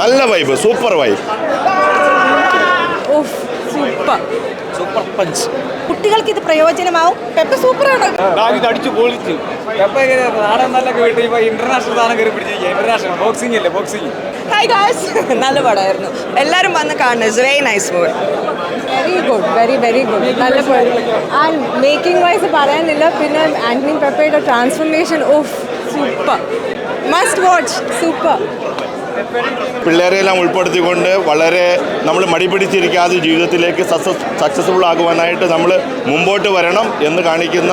നല്ല vibe super vibe super super punch കുട്ടികൾക്ക് ഇത് പ്രയോജനമാവും? പെപ്പ സൂപ്പറാണ്. ഇത് അടിച്ചു പൊളിച്ചു. പെപ്പ നാടൻ നല്ല കേട്ട്. ഇപ്പൊ ഇന്റർനാഷണൽ സാധനം കയറി പിടിച്ചിരിക്കുക ഇന്റർനാഷണൽ ബോക്സിംഗ് അല്ലേ ബോക്സിംഗ് ഹായ് ഗായ്സ് നല്ല പടമായിരുന്നു. എല്ലാവരും വന്ന് കാണുന്നത്. It's very nice movie very good very very good നല്ല ആ മേക്കിംഗ് വൈസ് പറയാനില്ല. പിന്നെ Antony പെപ്പയുടെ transformation of super must watch super പിള്ളേരെല്ലാം ഉൾപ്പെടുത്തിക്കൊണ്ട് വളരെ നമ്മൾ മടി പിടിച്ചിരിക്കാതെ ജീവിതത്തിലേക്ക് സക്സസ് സക്സസ്ഫുൾ ആകുവാനായിട്ട് നമ്മൾ മുമ്പോട്ട് വരണം എന്ന് കാണിക്കുന്ന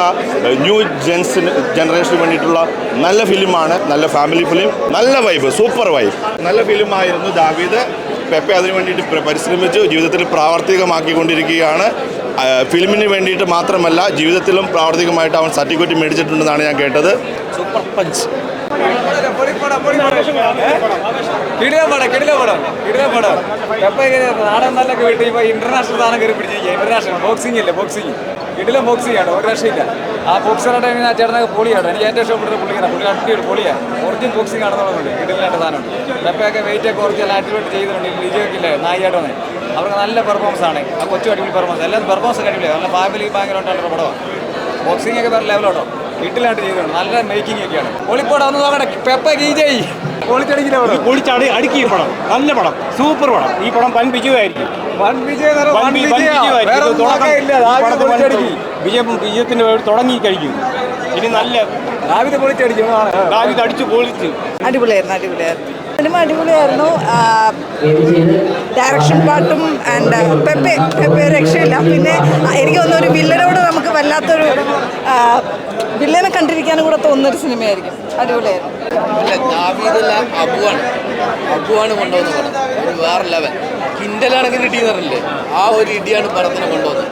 ന്യൂ ജെൻസിന് ജനറേഷന് വേണ്ടിയിട്ടുള്ള നല്ല ഫിലിമാണ് നല്ല ഫാമിലി ഫിലിം നല്ല വൈബ് സൂപ്പർ വൈബ് നല്ല ഫിലിമായിരുന്നു ദാവീദ്. പെപ്പെ അതിനു വേണ്ടിയിട്ട് പ്ര- പരിശ്രമിച്ചു ജീവിതത്തിൽ പ്രാവർത്തികമാക്കിക്കൊണ്ടിരിക്കുകയാണ്. ഫിലിമിന് വേണ്ടിയിട്ട് മാത്രമല്ല ജീവിതത്തിലും പ്രാവർത്തികമായിട്ട് അവൻ സർട്ടിഫിക്കറ്റ് മേടിച്ചിട്ടുണ്ടെന്നാണ് ഞാൻ കേട്ടത്. Super punch. വിട്ട് ഇപ്പൊ ഇന്റർനാഷണൽ ബോക്സിംഗ് അല്ലേ ബോക്സിംഗ് ഒരു ആ ഒറിജിനൽ ബോക്സിംഗ് ആണെന്നുള്ളത് കിടിലായിട്ട് സാധനം പെപ്പയൊക്കെ വെയിറ്റ് ഒക്കെ കുറച്ച് ആക്ടിവേറ്റ് ചെയ്തിട്ടുണ്ട്. ലിജയൊക്കെ ഇല്ലേ നായിയായിട്ട് വന്നേ അവർക്ക് നല്ല പെർഫോമൻസ് ആണ്. ആ കൊച്ചു അടിപൊളി പെർഫോമൻസ് എല്ലാം പെർഫോമൻസ് ഒക്കെ അടിപൊളിയാണ് നല്ല ഫാമിലി ഭയങ്കരമായിട്ടുള്ള പടമാണ് ബോക്സിംഗ് ഒക്കെ വേറെ ലെവലോട്ടോ വീട്ടിലായിട്ട് ചെയ്തിട്ടുണ്ട് നല്ല മേക്കിംഗ് ഒക്കെയാണ്. പൊളിപ്പടം ഒന്ന് നോക്കട്ടെ. പെപ്പ ഗീജയ് പൊളിച്ചടി അടുക്കി ഈ പടം. നല്ല പടം. സൂപ്പർ പടം. ഈ പടം വൻ വിജയമായിരിക്കും. വിജയം വിജയത്തിന്റെ തുടങ്ങി കഴിക്കും. ഇനി നല്ല ദാവീദ് പൊളിച്ചടിക്കും. ആണ്. ദാവിത് അടിച്ചു പൊളിച്ച്. അടിപൊളിയായിരുന്നു അടിപൊളിയായിരുന്നു. സിനിമ അടിപൊളിയായിരുന്നു. ഡയറക്ഷൻ പാട്ടും ആൻഡ് പെപ്പെ പെപ്പെ രക്ഷയില്ല. പിന്നെ എനിക്ക് തോന്നുന്നു ഒരു വില്ലനോട് നമുക്ക് വല്ലാത്തൊരു വില്ലനെ കണ്ടിരിക്കാനും കൂടെ തോന്നുന്നൊരു സിനിമയായിരിക്കും. അടിപൊളിയായിരുന്നു. അബുവാണ്. അബുവാണ് കൊണ്ടുവന്ന ഒരു വേറെ ലെവൽ കിൻഡലാണെങ്കിൽ ഇടി എന്ന് പറഞ്ഞില്ലേ? ആ ഒരു ഇടിയാണ് പടത്തിന് കൊണ്ടുവന്നത്.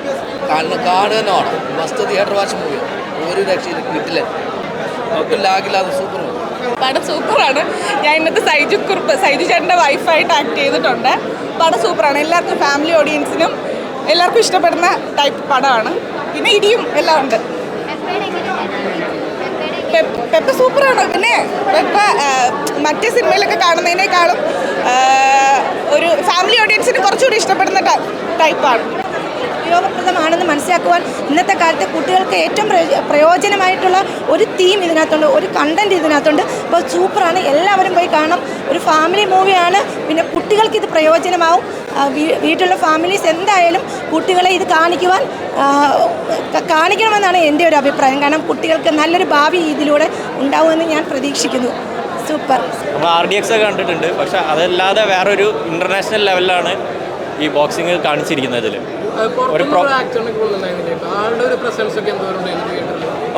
കാണുന്ന കാണുക തന്നെ വേണം. മസ്റ്റ് തിയേറ്റർ വാച്ച് മൂവിയാണ് ഒരു രക്ഷയിൽ കിട്ടില്ല. ഒട്ടും ലാഗില്ലാതെ സൂപ്പർ മൂവി പടം സൂപ്പറാണ്. ഞാൻ ഇന്നത്തെ സൈജു കുറുപ്പ് സൈജു ചേട്ടന്റെ വൈഫായിട്ട് ആക്ട് ചെയ്തിട്ടുണ്ട്. പടം സൂപ്പറാണ്. എല്ലാവർക്കും ഫാമിലി ഓഡിയൻസിനും എല്ലാവർക്കും ഇഷ്ടപ്പെടുന്ന ടൈപ്പ് പടമാണ്. പിന്നെ ഇടിയും എല്ലാം ഉണ്ട്. പെപ്പ് സൂപ്പറാണ്. പിന്നെ പെപ്പ മറ്റേ സിനിമയിലൊക്കെ കാണുന്നതിനേക്കാളും ഒരു ഫാമിലി ഓഡിയൻസിന് കുറച്ചുകൂടി ഇഷ്ടപ്പെടുന്ന ടൈപ്പാണ് മനസ്സിലാക്കുവാൻ ഇന്നത്തെ കാലത്ത് കുട്ടികൾക്ക് ഏറ്റവും പ്രയോജനമായിട്ടുള്ള ഒരു തീം ഇതിനകത്തുണ്ട് ഒരു കണ്ടന്റ് ഇതിനകത്തുണ്ട്. അപ്പോൾ സൂപ്പറാണ്. എല്ലാവരും പോയി കാണണം ഒരു ഫാമിലി മൂവിയാണ് പിന്നെ കുട്ടികൾക്ക് ഇത് പ്രയോജനമാവും. വീട്ടിലുള്ള ഫാമിലീസ് എന്തായാലും കുട്ടികളെ ഇത് കാണിക്കുവാൻ കാണിക്കണമെന്നാണ് എന്റെ ഒരു അഭിപ്രായം. കാരണം കുട്ടികൾക്ക് നല്ലൊരു ഭാവി ഇതിലൂടെ ഉണ്ടാവുമെന്ന് ഞാൻ പ്രതീക്ഷിക്കുന്നു. സൂപ്പർ. നമ്മൾ ആർ ഡി എക്സ് കണ്ടിട്ടുണ്ട്. പക്ഷെ അതല്ലാതെ വേറൊരു ഇന്റർനാഷണൽ ലെവലിലാണ് ഈ ബോക്സിങ് കാണിച്ചിരിക്കുന്നത് ഇതിൽ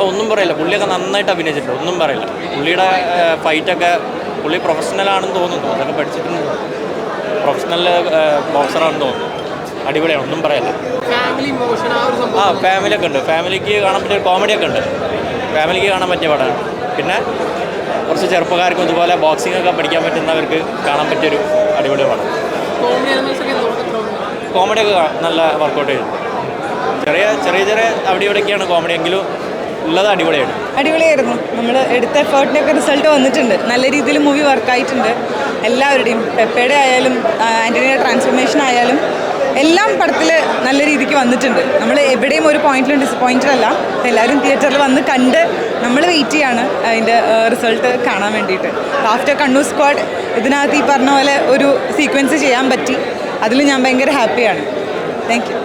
ഒന്നും പറയില്ല. പുള്ളിയൊക്കെ നന്നായിട്ട് അഭിനയിച്ചിട്ടുണ്ട്. ഒന്നും പറയില്ല. പുള്ളിയുടെ ഫൈറ്റൊക്കെ പുള്ളി പ്രൊഫഷണൽ ആണെന്ന് തോന്നുന്നു. അതൊക്കെ പഠിച്ചിട്ടുണ്ട്. പ്രൊഫഷണൽ ബോക്സറാണെന്ന് തോന്നുന്നു. അടിപൊളിയാണ്. ഒന്നും പറയില്ല. ആ ഫാമിലി ഒക്കെ ഉണ്ട്. ഫാമിലിക്ക് കാണാൻ പറ്റിയ കോമഡിയൊക്കെ ഉണ്ട്. ഫാമിലിക്ക് കാണാൻ പറ്റിയ പടമാണ്. പിന്നെ കുറച്ച് ചെറുപ്പക്കാർക്കും ഇതുപോലെ ബോക്സിംഗ് ഒക്കെ പഠിക്കാൻ പറ്റുന്നവർക്ക് കാണാൻ പറ്റിയൊരു അടിപൊളി പടം. കോമഡി ഒക്കെ എന്തോരം എത്ര ഉണ്ട്? കോമഡി ഒക്കെ കാ- നല്ല വർക്കൗട്ട് ചെയ്തു ചെറിയ ചെറിയ ചെറിയ അവിടെ ഇവിടെയൊക്കെയാണ് കോമഡി എങ്കിലും ഉള്ളത് അടിപൊളിയായിട്ട് അടിപൊളിയായിരുന്നു. നമ്മൾ എടുത്ത എഫേർട്ടിനൊക്കെ റിസൾട്ട് വന്നിട്ടുണ്ട്. നല്ല രീതിയിൽ മൂവി വർക്കായിട്ടുണ്ട് എല്ലാവരുടെയും പെപ്പയുടെ ആയാലും ആന്റണിയുടെ ട്രാൻസ്ഫോർമേഷൻ ആയാലും എല്ലാം പടത്തിൽ നല്ല രീതിക്ക് വന്നിട്ടുണ്ട്. നമ്മൾ എവിടെയും ഒരു പോയിന്റിലും ഡിസപ്പോയിന്റഡ് അല്ല. എല്ലാവരും തിയേറ്ററിൽ വന്ന് കണ്ട് നമ്മൾ വെയിറ്റ് ചെയ്യാണ് അതിന്റെ റിസൾട്ട് കാണാൻ വേണ്ടിയിട്ട്. ആഫ്റ്റർ കണ്ണൂർ സ്ക്വാഡ് ഇതിനകത്ത് ഈ പറഞ്ഞ പോലെ ഒരു സീക്വൻസ് ചെയ്യാൻ പറ്റി. അതിൽ ഞാൻ ഭയങ്കര ഹാപ്പിയാണ്. Thank you